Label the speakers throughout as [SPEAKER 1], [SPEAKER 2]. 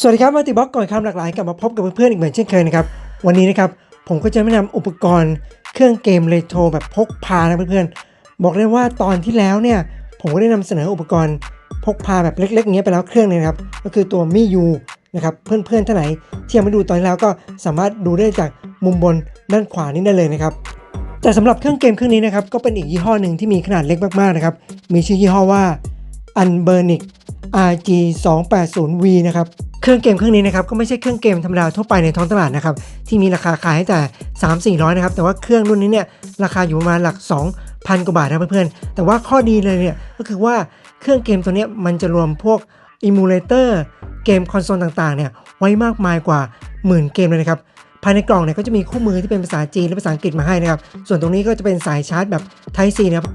[SPEAKER 1] สวัสดีครับมาติบล็อกก่อนคำหลากหลายกลับมาพบกับเพื่อนๆอีกเหมือนเช่นเคยนะครับ วันนี้นะครับ ผมก็จะแนะนำอุปกรณ์เครื่องเกมเรโทรแบบพกพานะเพื่อนๆ บอกเลยว่าตอนที่แล้วเนี่ย ผมก็ได้นำเสนออุปกรณ์พกพาแบบเล็กๆเงี้ยไปแล้วเครื่องหนึงครับ ก็คือตัวมิยูนะครับเพื่อนๆท่านไหนที่ยังไม่ดูตอนแล้วก็สามารถดูได้จากมุมบนด้านขวานี้ได้เลยนะครับ แต่สำหรับเครื่องเกมเครื่องนี้นะครับก็เป็นอีกยี่ห้อหนึ่งที่มีขนาดเล็กมากๆนะครับมีชื่อยี่ห้อว่า Unbernic RG 2 8 0 V นะครับเครื่องเกมเครื่องนี้นะครับก็ไม่ใช่เครื่องเกมธรรมดาทั่วไปในท้องตลาดนะครับที่มีราคาขายให้แต่ 3 4 0 0นะครับแต่ว่าเครื่องรุ่นนี้เนี่ยราคาอยู่ประมาณหลัก 2,000 กว่าบาทนะเพื่อนๆแต่ว่าข้อดีเลยเนี่ยก็คือว่าเครื่องเกมตัวนี้มันจะรวมพวกอิมูเลเตอร์เกมคอนโซลต่างๆเนี่ยไว้มากมายกว่าหมื่นเกมเลยนะครับ ภายในกล่องเนี่ยก็จะมีคู่มือที่เป็นภาษาจีนและภาษาอังกฤษมาให้นะครับ ส่วนตรงนี้ก็จะเป็นสายชาร์จแบบ Type C นะครับ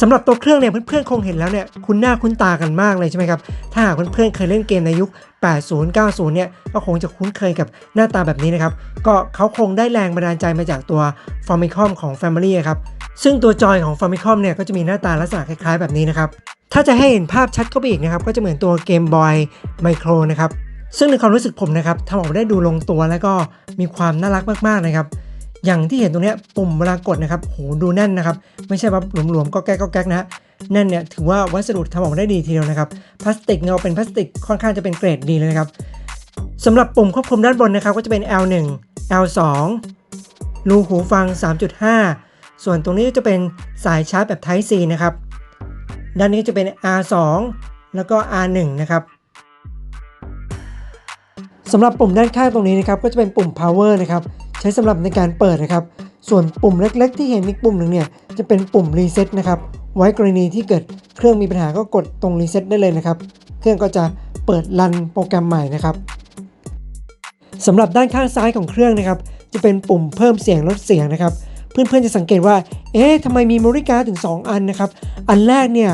[SPEAKER 1] สำหรับตัวเครื่องเนี่ยเพื่อนๆคงเห็นแล้วเนี่ยคุ้นหน้าคุ้นตากันมากเลยใช่ไหมครับ ถ้าหากเพื่อนๆเคยเล่นเกมในยุค 80 90 เนี่ยก็คงจะคุ้นเคยกับหน้าตาแบบนี้นะครับ ก็เขาคงได้แรงบันดาลใจมาจากตัว Famicom ของ Family ครับ ซึ่งตัวจอยของ Famicom เนี่ยก็จะมีหน้าตาลักษณะคล้ายๆแบบนี้นะครับ ถ้าจะให้เห็นภาพชัดเข้าไปอีกนะครับก็จะเหมือนตัว Game Boy Micro นะครับ ซึ่งในความรู้สึกผมนะครับทำออกมาได้ดูลงตัวแล้วก็มีความน่ารักมากๆนะครับ อย่างที่เห็นตรงนี้ปุ่มเวลากดนะครับโหดูแน่นนะครับ ไม่ใช่แบบหลวมๆก็แก๊กก็แก๊กนะฮะแน่นเนี่ยถือว่าวัสดุทำออกมาได้ดีทีเดียวนะครับพลาสติกเงาเป็นพลาสติกค่อนข้างจะเป็นเกรดดีเลยนะครับสำหรับปุ่มควบคุมด้านบนนะครับ ก็จะเป็น L1 L2 รูหูฟัง 3.5 ส่วนตรงนี้จะเป็นสายชาร์จแบบ Type C นะครับ ด้านนี้จะเป็น R2 แล้วก็ R1 นะครับ สำหรับปุ่มด้านข้างตรงนี้นะครับก็จะเป็นปุ่ม power นะครับใช้สำหรับในการเปิดนะครับ ส่วนปุ่มเล็ก ๆ ที่เห็นอีกปุ่มหนึ่งเนี่ยจะเป็นปุ่ม reset นะครับไว้กรณีที่เกิดเครื่องมีปัญหาก็กดตรง reset ได้เลยนะครับ เครื่องก็จะเปิดรันโปรแกรมใหม่นะครับสำหรับด้านข้างซ้ายของเครื่องนะครับ จะเป็นปุ่มเพิ่มเสียงลดเสียงนะครับ เพื่อนๆจะสังเกตว่า เอ๊ะทำไมมี memory card ถึง 2 อันนะครับ อันแรกเนี่ย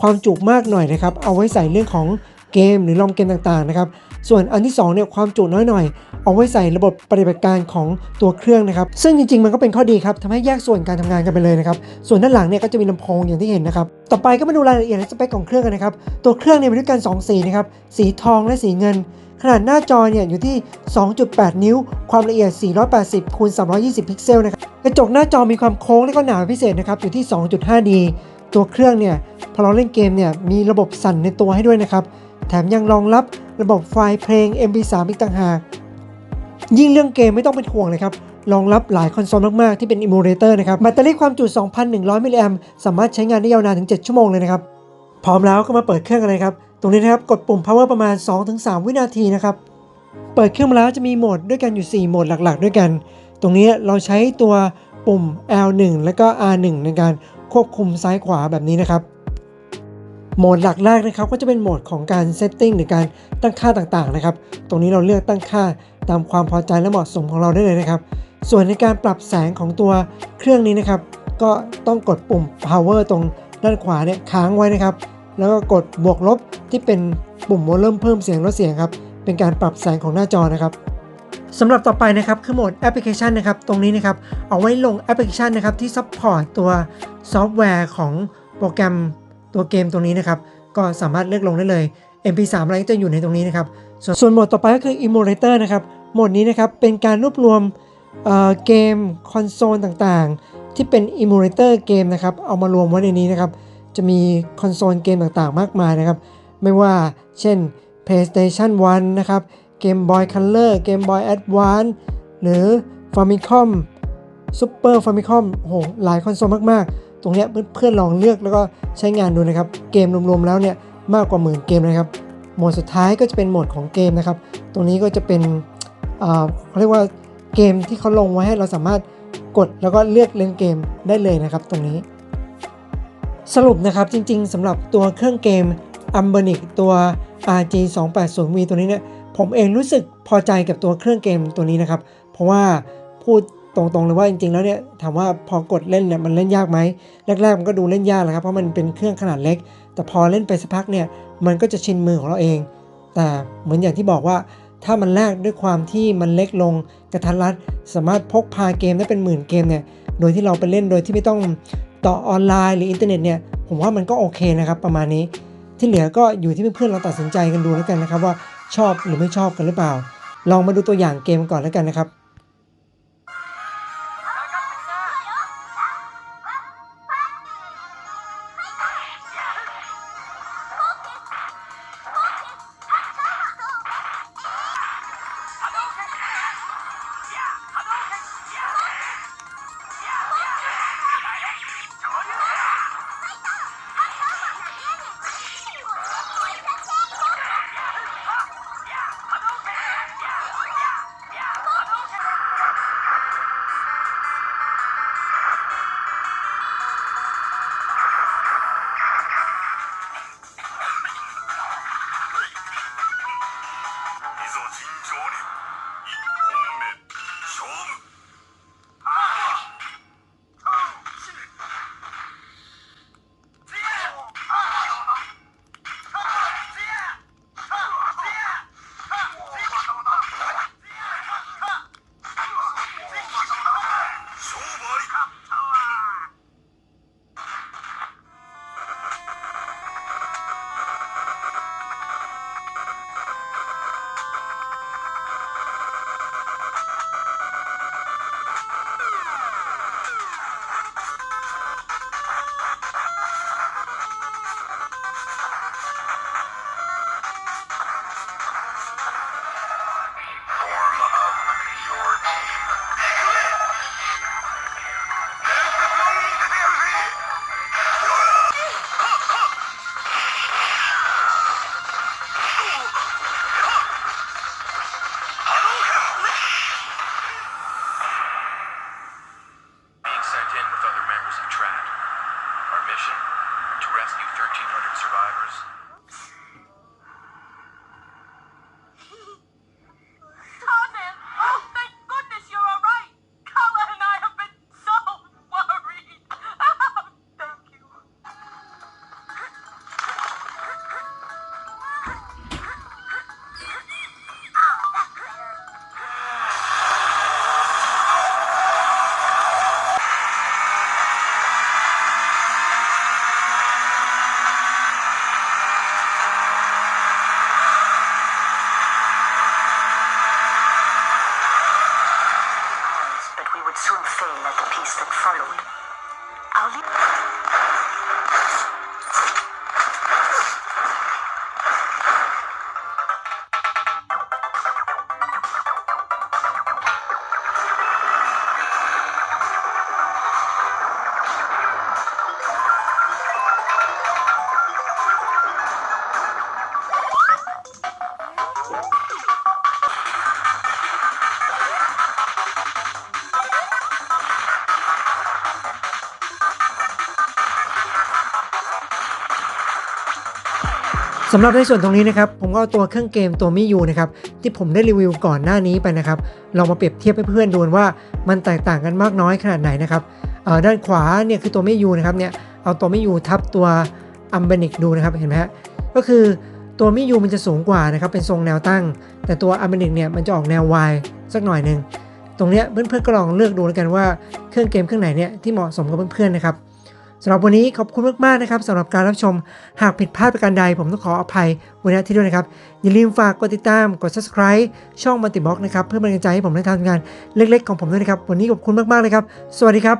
[SPEAKER 1] ความจุมากหน่อยนะครับ เอาไว้ใส่เรื่องของเกมหรือลอมเกมต่างๆนะครับ ส่วนอันที่2เนี่ยความจุน้อยหน่อยเอาไว้ใส่ระบบปฏิบัติการของตัวเครื่องนะครับ ซึ่งจริงๆ มันก็เป็นข้อดีครับทำให้แยกส่วนการทำงานกันไปเลยนะครับ ส่วนด้านหลังเนี่ยก็จะมีลำโพงอย่างที่เห็นนะครับ ต่อไปก็มาดูรายละเอียดและสเปคของเครื่องกันนะครับ ตัวเครื่องเนี่ยมีด้วยกัน 2 สีนะครับ สีทองและสีเงิน ขนาดหน้าจอเนี่ยอยู่ที่ 2.8 นิ้ว ความละเอียด 480คูณ320 พิกเซลนะครับ กระจกหน้าจอมีความโค้งและก็หนาพิเศษนะครับอยู่ที่ 2.5D ตัวเครื่องเนี่ยพอเราเล่นเกมเนี่ยมีระบบสั่นในตัวให้ด้วยนะครับ แถมยังรองรับระบบไฟล์เพลง MP3 อีกต่างหาก ยิ่งเรื่องเกมไม่ต้องเป็นห่วงเลยครับ รองรับหลายคอนโซลมาก ๆ ที่เป็นอิมูเลเตอร์นะครับ แบตเตอรี่ความจุ 2,100 มิลลิแอมสามารถใช้งานได้ยาวนานถึง 7 ชั่วโมงเลยนะครับ พร้อมแล้วก็มาเปิดเครื่องกันเลยครับ ตรงนี้นะครับกดปุ่ม power ประมาณ 2-3 วินาทีนะครับ เปิดเครื่องมาแล้วจะมีโหมดด้วยกันอยู่ 4 โหมดหลัก ๆ ด้วยกัน ตรงนี้เราใช้ตัวปุ่ม L1 และก็ R1 ในการควบคุมซ้ายขวาแบบนี้นะครับ โหมดหลักแรกนะครับก็จะเป็นโหมดของการเซตติ้งหรือการตั้งค่าต่างๆนะครับ ตรงนี้เราเลือกตั้งค่าตามความพอใจและเหมาะสมของเราได้เลยนะครับ ส่วนในการปรับแสงของตัวเครื่องนี้นะครับ ก็ต้องกดปุ่ม power ตรงด้านขวาเนี่ยค้างไว้นะครับ แล้วก็กดบวกลบที่เป็นปุ่มโวอลลุ่มเพิ่มเสียงลดเสียงครับ เป็นการปรับแสงของหน้าจอนะครับสำหรับต่อไปนะครับคือโหมดแอปพลิเคชันนะครับ ตรงนี้นะครับเอาไว้ลงแอปพลิเคชันนะครับที่ซัพพอร์ตตัวซอฟต์แวร์ของโปรแกรม ตัวเกมตรงนี้นะครับ ก็สามารถเลือกลงได้เลย MP3 อะไรก็จะอยู่ในตรงนี้นะครับส่วนส่วนโหมดต่อไปก็คือ Emulator นะครับ โหมดนี้นะครับเป็นการรวบรวมเเกมคอนโซลต่างๆ ที่เป็น Emulator เกมนะครับเอามารวมไว้ในนี้นะครับ จะมีคอนโซลเกมต่างๆ มากมายนะครับ ไม่ว่าเช่น PlayStation 1 นะครับ Game Boy Color Game Boy Advance หรือ Famicom Super Famicom โอ้โหหลายคอนโซลมากๆ ตรงนี้เพื่อนๆลองเลือกแล้วก็ใช้งานดูนะครับ เกมรวมๆแล้วเนี่ยมากกว่าหมื่นเกมนะครับโหมดสุดท้ายก็จะเป็นโหมดของเกมนะครับ ตรงนี้ก็จะเป็นเขาเรียกว่าเกมที่เขาลงไว้ให้เราสามารถกดแล้วก็เลือกเล่นเกมได้เลยนะครับ ตรงนี้ สรุปนะครับจริงๆสำหรับตัวเครื่องเกม u m b e r n i c ตัว RG 2 8 0 V ตัวนี้เนี่ยผมเองรู้สึกพอใจกับตัวเครื่องเกมตัวนี้นะครับ เพราะว่าพูด ตรงๆเลยว่าจริงๆแล้วเนี่ยถามว่าพอกดเล่นเนี่ยมันเล่นยากไหมแรกๆมันก็ดูเล่นยากแหละครับเพราะมันเป็นเครื่องขนาดเล็ก แต่พอเล่นไปสักพักเนี่ยมันก็จะชินมือของเราเอง แต่เหมือนอย่างที่บอกว่าถ้ามันแลกด้วยความที่มันเล็กลงกระทัดรัด สามารถพกพาเกมได้เป็นหมื่นเกมเนี่ยโดยที่เราไปเล่นโดยที่ไม่ต้องต่อออนไลน์หรืออินเทอร์เน็ตเนี่ยผมว่ามันก็โอเคนะครับประมาณนี้ ที่เหลือก็อยู่ที่เพื่อนๆเราตัดสินใจกันดูแล้วกันนะครับว่าชอบหรือไม่ชอบกันหรือเปล่า ลองมาดูตัวอย่างเกมก่อนแล้วกันนะครับ
[SPEAKER 2] 上に。pain at the peace that followed.
[SPEAKER 1] สำหรับในส่วนตรงนี้นะครับผมก็เอาตัวเครื่องเกมตัวมิยูนะครับที่ผมได้รีวิวก่อนหน้านี้ไปนะครับลองมาเปรียบเทียบให้เพื่อนดูว่ามันแตกต่างกันมากน้อยขนาดไหนนะครับด้านขวาเนี่ยคือตัวมิยูนะครับเนี่ยเอาตัวมิยูทับตัวอัมเบนิกดูนะครับเห็นไหมฮะก็คือตัวมิยูมันจะสูงกว่านะครับเป็นทรงแนวตั้ง แต่ตัวอัมเบนิกเนี่ยมันจะออกแนว Y สักหน่อยหนึ่งตรงเนี้ยเพื่อนๆก็ลองเลือกดูแล้วกันว่าเครื่องเกมเครื่องไหนเนี่ยที่เหมาะสมกับเพื่อนๆนะครับ สำหรับวันนี้ขอบคุณมากๆนะครับสำหรับการรับชม หากผิดพลาดประการใด ผมต้องขออภัยวันนี้ที่ด้วยนะครับ อย่าลืมฝากกดติดตามกด subscribe ช่องมัลติบ็อกนะครับ เพื่อเป็นกำลังใจให้ผมในทำงานเล็กๆของผมด้วยนะครับ วันนี้ขอบคุณมากๆเลยครับ สวัสดีครับ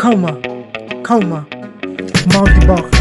[SPEAKER 1] เข้ามา เข้ามามัลติบ็อก